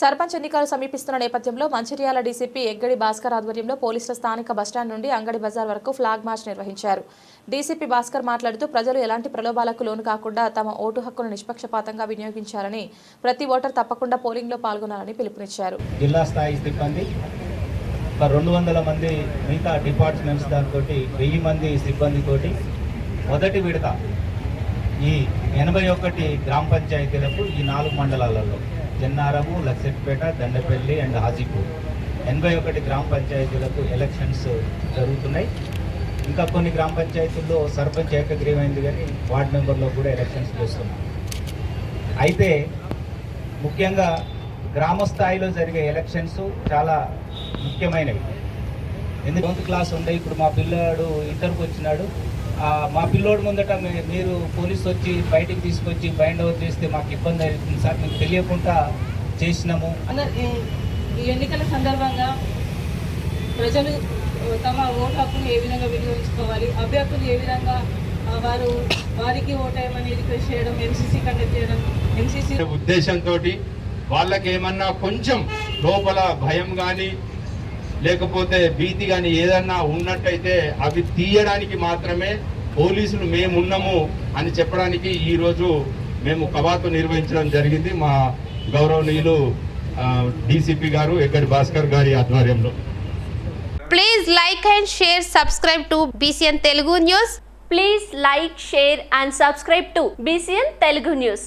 సర్పంచ్ ఎన్నికలు సమీపిస్తున్న నేపథ్యంలో మంచిర్యాల డీసీపీ ఎగ్గడి భాస్కర్ ఆధ్వర్యంలో పోలీసుల స్థానిక బస్టాండ్ నుండి అంగడి బజార్ వరకు ఫ్లాగ్ మార్చ్ నిర్వహించారు. డీసీపీ భాస్కర్ మాట్లాడుతూ ప్రజలు ఎలాంటి ప్రలోభాలకు లోను కాకుండా తమ ఓటు హక్కును నిష్పక్షపాతంగా వినియోగించాలని ప్రతి ఓటర్ తప్పకుండా పోలింగ్లో పాల్గొనాలని పిలుపునిచ్చారు. జిల్లా స్థాయి సిబ్బంది ఒక రెండు వందల మంది మిగతా డిపార్ట్మెంట్స్ దాంతో వెయ్యి మంది సిబ్బందితోటి మొదటి విడత ఈ ఎనభై ఒకటి గ్రామ పంచాయతీలకు ఈ నాలుగు మండలాలలో చెన్నారము లక్సెట్పేట దండపల్లి అండ్ హాజీపూర్. ఎనభై ఒకటి గ్రామ పంచాయతీలకు ఎలక్షన్స్ జరుగుతున్నాయి. ఇంకా కొన్ని గ్రామ పంచాయతీల్లో సర్పంచ్ ఏకగ్రీవైంది కానీ వార్డు మెంబర్లో కూడా ఎలక్షన్స్ చేస్తున్నాం. అయితే ముఖ్యంగా గ్రామ స్థాయిలో జరిగే ఎలక్షన్స్ చాలా ముఖ్యమైనవి. ఎందుకు టెన్త్ క్లాస్ ఉండే ఇప్పుడు మా పిల్లాడు ఇంటర్కి వచ్చినాడు. మా పిల్లోడు ముందట మీరు పోలీసు వచ్చి బయటికి తీసుకొచ్చి బైండ్ ఓవర్ చేస్తే మాకు ఇబ్బంది అవుతుంది సార్. మీకు తెలియకుండా చేసినాము. ఈ- ఎన్నికల సందర్భంగా ప్రజలు తమ ఓటు హక్కును ఏ విధంగా వినియోగించుకోవాలి? అభ్యర్థులు ఏ విధంగా వారు వారికి ఓటేయమని రిక్వెస్ట్ చేయడం ఎంసీసీ కండక్ట్ చేయడం ఎంసీసీ ఉద్దేశంతో వాళ్ళకి ఏమన్నా కొంచెం లోపల భయం కానీ లేకపోతే భీతి కానీ ఏదన్నా ఉన్నట్టయితే అవి తీయడానికి మాత్రమే పోలీసులు మేమున్నాము అని చెప్పడానికి ఈరోజు మేము కవాతు నిర్వహించడం జరిగింది మా గౌరవనీయులు డీసీపీ గారు ఎక్కడి భాస్కర్ గారి ఆధ్వర్యంలో. Please like and share subscribe to BCN Telugu news please like share and subscribe to BCN Telugu news